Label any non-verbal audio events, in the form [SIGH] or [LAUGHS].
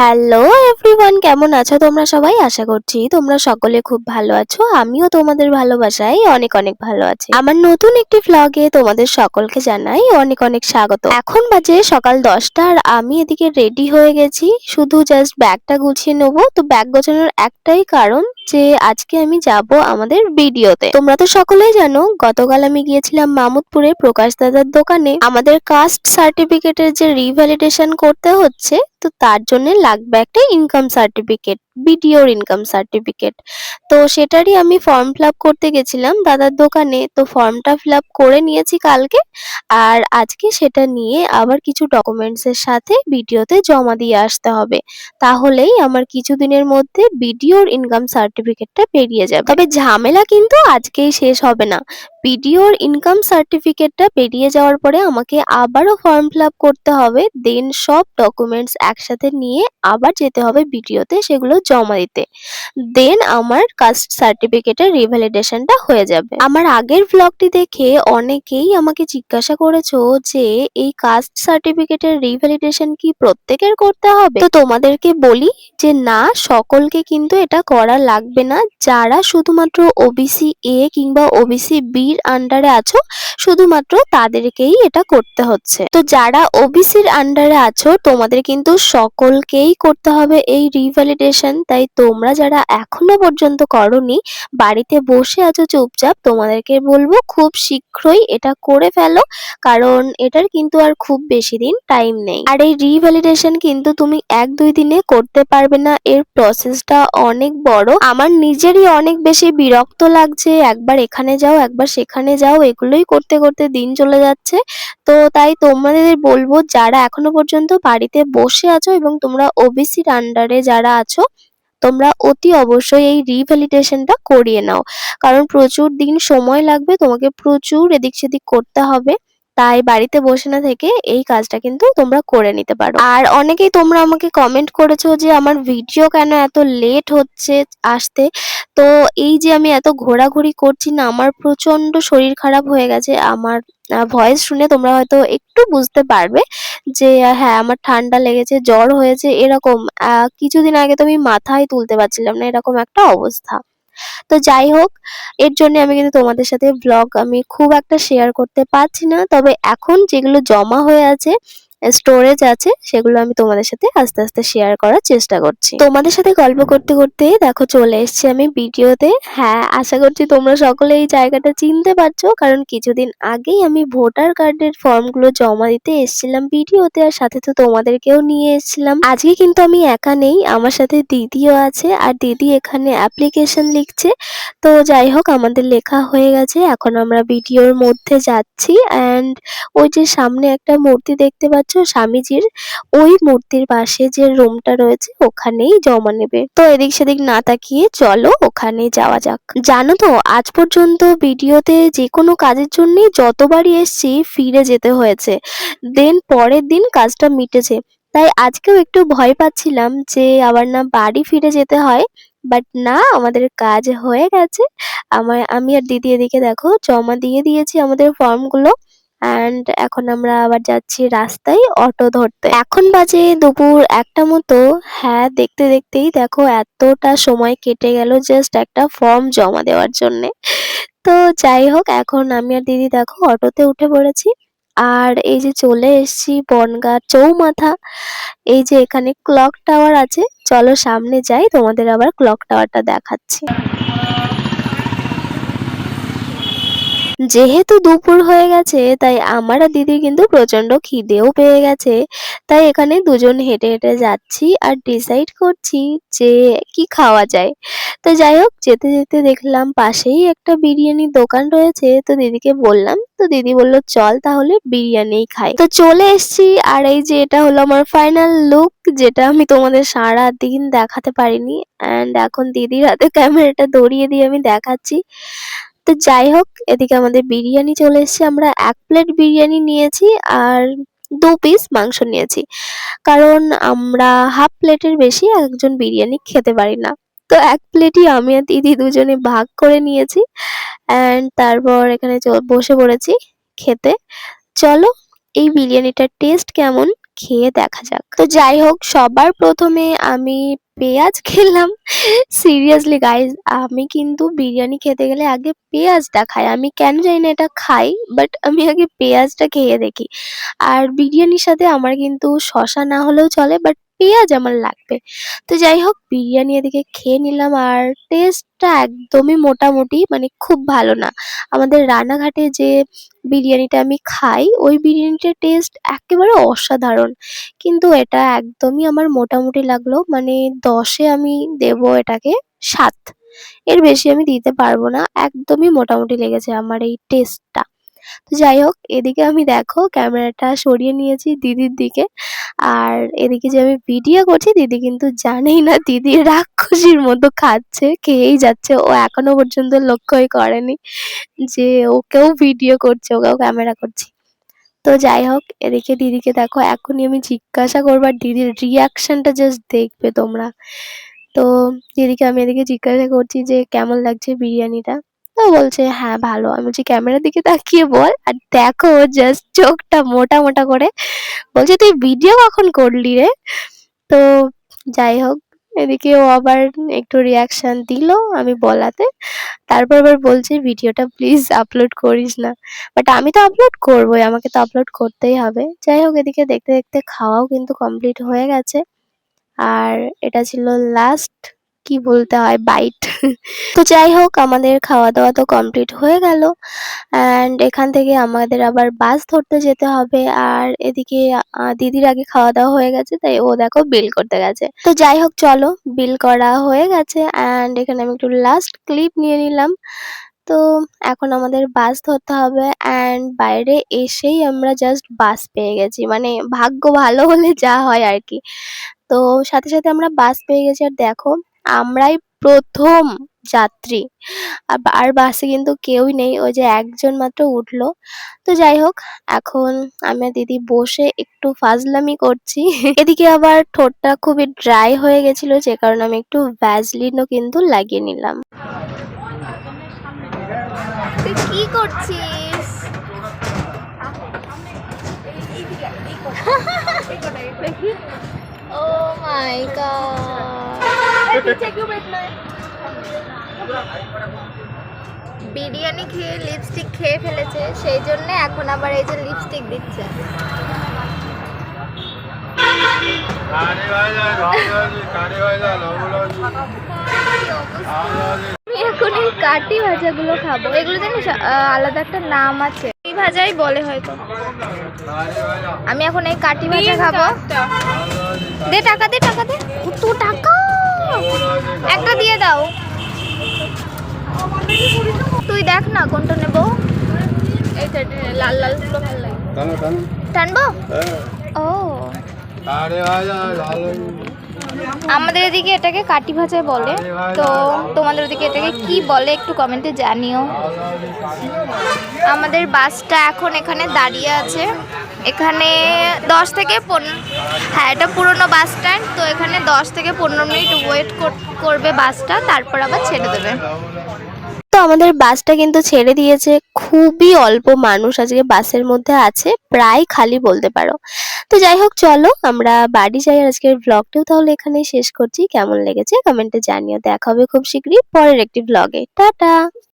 Hello everyone কেমন আছো তোমরা সবাই? আশা করছি তোমরা সকলে খুব ভালো আছো। আমিও তোমাদের ভালোবাসাই অনেক অনেক ভালো আছি। আমার নতুন একটি ফ্লগে তোমাদের সকলকে জানাই অনেক অনেক স্বাগত। এখন বাজে সকাল দশটা আর আমি এদিকে রেডি হয়ে গেছি। শুধু জাস্ট ব্যাগটা গুছিয়ে নেব। তো ব্যাগ গোছানোর একটাই কারণ যে আজকে আমি যাব আমাদের ভিডিওতে। তোমরা তো সকলেই জানো, গতকাল আমি গিয়েছিলাম মামুদপুরে প্রকাশ দাদার দোকানে। আমাদের কাস্ট সার্টিফিকেটের যে রিভ্যালিডেশন করতে হচ্ছে, তো তার জন্য লাগবে একটা ইনকাম সার্টিফিকেট বিডিওর ইনকাম সার্টিফিকেট তো সেটারই আমি ফর্ম ফিল করতে গেছিলাম দাদার দোকানে। তো ফর্মটা ফিল করে নিয়েছি কালকে, আর আজকে সেটা নিয়ে আবার কিছু ডকুমেন্টস এর সাথে ভিডিওতে জমা দিয়ে আসতে হবে। তাহলেই আমার কিছুদিনের মধ্যে বিডিওর ইনকাম সার্টিফিকেটটা পেরিয়ে যাবে। তবে ঝামেলা কিন্তু আজকেই শেষ হবে না। বিডিওর ইনকাম সার্টিফিকেটটা পেরিয়ে যাওয়ার পরে আমাকে আবারও ফর্ম ফিল করতে হবে দেন সব ডকুমেন্টস একসাথে নিয়ে আবার যেতে হবে বিডিওতে সেগুলো জমা দিতে। দেন আমার কাস্ট সার্টিফিকেটের রিভ্যালিডেশনটা হয়ে যাবে। আমার আগের ব্লগটি দেখে অনেকেই আমাকে জিজ্ঞাসা করেছ যে, এই কাস্ট সার্টিফিকেটের রিভ্যালিডেশন কি প্রত্যেকের করতে হবে? তো তোমাদেরকে বলি যে, না, সকলকে কিন্তু এটা করা লাগবে না। যারা শুধুমাত্র ওবিসি এ কিংবা ওবিসি বির আন্ডারে আছো, শুধুমাত্র তাদেরকেই এটা করতে হচ্ছে। তো যারা ওবিসির আন্ডারে আছো, তোমাদের কিন্তু সকলকেই করতে হবে এই রিভ্যালিডেশন তাই তোমরা যারা এখনও পর্যন্ত করনি, বাড়িতে বসে আছো চুপচাপ, তোমাদেরকে বলব খুব শীঘ্রই এটা করে ফেলো, কারণ এটার কিন্তু আর খুব বেশি দিন টাইম নেই। আর এই রিভ্যালিডেশন কিন্তু তুমি এক দুই দিনে করতে পারবে না, এর প্রসেসটা অনেক বড়। আমার নিজেরই অনেক বেশি বিরক্ত লাগছে, একবার এখানে যাও, একবার সেখানে যাও, এগুলোই করতে করতে দিন চলে যাচ্ছে। তো তাই তোমাদের বলব, যারা এখনও পর্যন্ত বাড়িতে বসে আছো এবং তোমরা ওবিসির আন্ডারে যারা আছো, তোমরা অতি অবশ্যই এই রিভ্যালিডেশনটা করিয়ে নাও। কারণ প্রচুর দিন সময় লাগবে, তোমাকে প্রচুর এদিক সেদিক করতে হবে। তাই বাড়িতে বসে না থেকে এই কাজটা কিন্তু তোমরা করে নিতে পারো। আর অনেকেই তোমরা আমাকে কমেন্ট করেছ যে আমার ভিডিও কেন এত লেট হচ্ছে আসতে। তো এই যে আমি এত ঘোরাঘুরি করছি না, আমার প্রচণ্ড শরীর খারাপ হয়ে গেছে। আমার ভয়েস শুনে তোমরা হয়তো একটু বুঝতে পারবে যে হ্যাঁ আমার ঠান্ডা লেগেছে, জ্বর হয়েছে, এরকম। কিছুদিন আগে তো আমি মাথায় তুলতে পারছিলাম না, এরকম একটা অবস্থা। তো যাই হোক, এর জন্য আমি কিন্তু তোমাদের সাথে ব্লগ আমি খুব একটা শেয়ার করতে পারছি না। তবে এখন যেগুলো জমা হয়ে আছে স্টোরেজ আছে, সেগুলো আমি তোমাদের সাথে আস্তে আস্তে শেয়ার করার চেষ্টা করছি। তোমাদের সাথে গল্প করতে করতে দেখো চলে এসেছি আমি ভিডিওতে হ্যাঁ আশা করছি তোমরা সকলে এই জায়গাটা চিনতে পারছ, কারণ কিছুদিন আগেই আমি ভোটার কার্ডের ফর্মগুলো জমা দিতে এসেছিলাম ভিডিওতে আর সাথে তো তোমাদেরকেও নিয়ে এসেছিলাম। আজকে কিন্তু আমি একা নেই, আমার সাথে দিদিও আছে আর দিদি এখানে অ্যাপ্লিকেশন লিখছে। তো যাই হোক, আমাদের লেখা হয়ে গেছে, এখন আমরা ভিডিওর মধ্যে যাচ্ছি। অ্যান্ড ওই যে সামনে একটা মূর্তি দেখতে পাচ্ছ স্বামীজির ওই মূর্তির পাশে যে রুমটা রয়েছে, ওখানেই জমা নেবে। তো এদিক সেদিক না তাকিয়ে চলো ওখানে যাওয়া যাক। জানো তো, আজ পর্যন্ত ভিডিওতে যে কোনো কাজের জন্যই যতবারই এসছি ফিরে যেতে হয়েছে। দেন পরের দিন কাজটা মিটেছে। তাই আজকেও একটু ভয় পাচ্ছিলাম যে আবার না বাড়ি ফিরে যেতে হয়, বাট না, আমাদের কাজ হয়ে গেছে। আমার, আমি আর দিদি এদিকে দেখো, জমা দিয়ে দিয়েছি আমাদের ফর্মগুলো। অ্যান্ড এখন আমরা আবার যাচ্ছি রাস্তায় অটো ধরতে। এখন বাজে দুপুর একটা মতো। হ্যাঁ দেখতে দেখতেই দেখো এতটা সময় কেটে গেল জাস্ট একটা ফর্ম জমা দেওয়ার জন্যে। তো যাই হোক, এখন আমি আর দিদি দেখো অটোতে উঠে পড়েছি। আর এই যে চলে এসেছি বনগাঁ চৌমাথা। এই যে এখানে ক্লক টাওয়ার আছে। চলো সামনে যাই, তোমাদের আবার ক্লক টাওয়ারটা দেখাচ্ছি। যেহেতু দুপুর হয়ে গেছে, তাই আমার আর দিদির কিন্তু প্রচণ্ড খিদেও পেয়ে গেছে। তাই এখানে দুজন হেঁটে হেঁটে যাচ্ছি আর ডিসাইড করছি যে কি খাওয়া যায়। তো যাই হোক, যেতে যেতে দেখলাম পাশেই একটা বিরিয়ানির দোকান রয়েছে। তো দিদিকে বললাম, তো দিদি বলল, চল তাহলে বিরিয়ানিই খাই। তো চলে এসেছি আর এই যে এটা হলো আমার ফাইনাল লুক যেটা আমি তোমাদের সারা দিন দেখাতে পারিনি। অ্যান্ড এখন দিদির হাতে ক্যামেরাটা ধরিয়ে দিয়ে আমি দেখাচ্ছি। তো যাই হোক, এদিকে আমাদের বিরিয়ানি চলে এসেছে। আমরা এক প্লেট বিরিয়ানি নিয়েছি আর দু পিস মাংস নিয়েছি। কারণ আমরা হাফ প্লেটের বেশি একজন বিরিয়ানি খেতে পারি না। তো এক প্লেটই আমি আর দিদি দুজনে ভাগ করে নিয়েছি। অ্যান্ড তারপর এখানে বসে পড়েছি খেতে। চলো, এই বিরিয়ানিটার টেস্ট কেমন খেয়ে দেখা যাক। তো যাই হোক, সবার প্রথমে আমি পেঁয়াজ খেলাম। সিরিয়াসলি গাইজ আমি কিন্তু বিরিয়ানি খেতে গেলে আগে পেঁয়াজটা খাই। আমি কেন জানি না এটা খাই বাট আমি আগে পেঁয়াজটা খেয়ে দেখি। আর বিরিয়ানির সাথে আমার কিন্তু শশা না হলেও চলে বাট পেঁয়াজ আমার লাগবে। তো যাই হোক বিরিয়ানি এদিকে খেয়ে নিলাম আর টেস্টটা একদমই মোটামুটি মানে খুব ভালো না। আমাদের রানাঘাটে যে বিরিয়ানিটা আমি খাই, ওই বিরিয়ানিটার টেস্ট একেবারে অসাধারণ। কিন্তু এটা একদমই আমার মোটামুটি লাগল মানে দশে আমি দেবো এটাকে সাত। এর বেশি আমি দিতে পারব না, একদমই মোটামুটি লেগেছে আমার এই টেস্টটা তো যাই হোক, এদিকে আমি দেখো ক্যামেরাটা সরিয়ে নিয়েছি দিদির দিকে। আর এদিকে যে আমি ভিডিও করছি, দিদি কিন্তু জানেই না, দিদি রাক্ষসীর মতো খাচ্ছে, খেয়েই যাচ্ছে। ও এখনও পর্যন্ত লক্ষ্যই করেনি যে ওকেও ভিডিও করছে ওকেও ক্যামেরা করছি। তো যাই হোক, এদিকে দিদিকে দেখো, এখনই আমি জিজ্ঞাসা করব আর দিদির রিয়াকশনটা জাস্ট দেখবে তোমরা। তো দিদিকে আমি এদিকে জিজ্ঞাসা করছি যে কেমন লাগছে বিরিয়ানিটা? তো বলছে হ্যাঁ ভালো। আমি বলছি, ক্যামেরার দিকে তাকিয়ে বল আর দেখো জাস্ট চোখটা মোটা মোটা করে। বলছে, তুই ভিডিও কখন করলি রে? তো যাই হোক, এদিকে ও আবার একটু রিয়াকশন দিল আমি বলাতে। তারপর আবার বলছে ভিডিওটা প্লিজ আপলোড করিস না। বাট আমি তো আপলোড করবোই, আমাকে তো আপলোড করতেই হবে। যাই হোক, এদিকে দেখতে দেখতে খাওয়াও কিন্তু কমপ্লিট হয়ে গেছে। আর এটা ছিল লাস্ট কি বলতে হয় বাইট [LAUGHS] তো যাই হোক, আমাদের খাওয়া দাওয়া তো কমপ্লিট হয়ে গেল। অ্যান্ড এখান থেকে আমাদের আবার বাস ধরতে যেতে হবে। আর এদিকে দিদির আগে খাওয়া দাওয়া হয়ে গেছে, তাই ও দেখো বিল করতে গেছে। তো যাই হোক, চলো বিল করা হয়ে গেছে। অ্যান্ড এখানে আমি একটু লাস্ট ক্লিপ নিয়ে নিলাম। তো এখন আমাদের বাস ধরতে হবে। অ্যান্ড বাইরে এসেই আমরা জাস্ট বাস পেয়ে গেছি। মানে ভাগ্য ভালো হলে যা হয় আর কি। তো সাথে সাথে আমরা বাস পেয়ে গেছি। আর দেখো আমরাই প্রথম যাত্রী। আর আর বাসে কিন্তু কেউই নেই ওই যে একজন মাত্র উঠল। তো যাই হোক এখন আমি দিদি বসে একটু ফাজলামি করছি। এদিকে আবার ঠোঁটটা খুবই ড্রাই হয়ে গেছিল যে কারণে আমি একটু ভ্যাজলিনও কিন্তু লাগিয়ে নিলাম। কি করছিস? [LAUGHS] ও মাই গড। বিরিয়ানি খেয়ে লিপস্টিক খেয়ে ফেলেছে সেই জন্য এখন আবার এই যে লিপস্টিক দিচ্ছে। এখন এই কাটি ভাজাগুলো খাব। এগুলো জানিস আলাদা একটা নাম আছে। এই ভাজাই বলে হয়তো। আমি এখন এই কাটি ভাজা খাব। দে টাকা দে টাকা দে। কত টাকা? একটা দিয়ে দাও। তুই দেখ না কোনটা নেব। এইটা লাল লালগুলো ভালো লাগে টানো টানো টানবো হ্যাঁ ও আমাদের এদিকে এটাকে কাটি ভাজা বলে। তো তোমাদের ওদিকে এটাকে কি বলে একটু কমেন্টে জানিও। আমাদের বাসটা এখন এখানে দাঁড়িয়ে আছে। এখানে দশ থেকে পনেরো হ্যাঁ এটা পুরনো বাস স্ট্যান্ড তো এখানে দশ থেকে পনেরো মিনিট ওয়েট করবে বাসটা তারপর আবার ছেড়ে দেবে। তো আমাদের বাসটা কিন্তু ছেড়ে দিয়েছে, খুবই অল্প মানুষ আজকে বাসের মধ্যে আছে, প্রায় খালি বলতে পারো। তো যাই হোক, চলো আমরা বাড়ি যাই আজকের ব্লগটাও তাহলে এখানেই শেষ করছি। কেমন লেগেছে কমেন্টে জানিও। দেখা হবে খুব শীঘ্রই পরের একটি ব্লগে টাটা!